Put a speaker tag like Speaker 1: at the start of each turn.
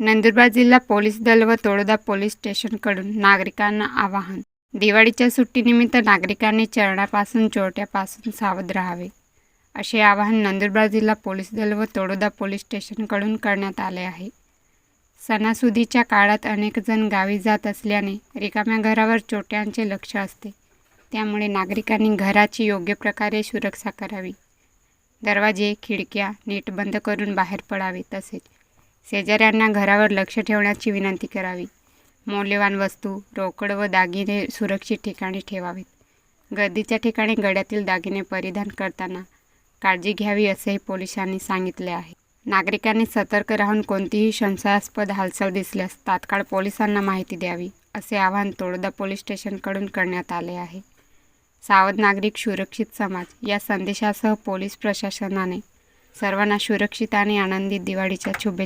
Speaker 1: नंदुरबार जिल्हा पोलीस दल व तोडोदा पोलीस स्टेशनकडून नागरिकांना आवाहन. दिवाळीच्या सुट्टीनिमित्त नागरिकांनी चरणापासून चोरट्यापासून सावध राहावे. असे आवाहन नंदुरबार जिल्हा पोलीस दल व तोडोदा पोलीस स्टेशनकडून करण्यात आले आहे. सणासुदीच्या काळात अनेक जण गावी जात असल्याने रिकाम्या घरावर चोट्यांचे लक्ष असते. त्यामुळे नागरिकांनी घराची योग्य प्रकारे सुरक्षा करावी. दरवाजे खिडक्या नीट बंद करून बाहेर पडावे तसेच शेजाऱ्यांना घरावर लक्ष ठेवण्याची विनंती करावी. मौल्यवान वस्तू रोकड व दागिने सुरक्षित ठिकाणी ठेवावेत. गर्दीच्या ठिकाणी गळ्यातील दागिने परिधान करताना काळजी घ्यावी असेही पोलिसांनी सांगितले आहे. नागरिकांनी सतर्क राहून कोणतीही संशयास्पद हालचाल दिसल्यास तात्काळ पोलिसांना माहिती द्यावी असे आवाहन तोडदा पोलीस स्टेशनकडून करण्यात आले आहे. सावध नागरिक सुरक्षित समाज या संदेशासह पोलीस प्रशासनाने सर्वांना सुरक्षित आणि आनंदी दिवाळीच्या शुभेच्छा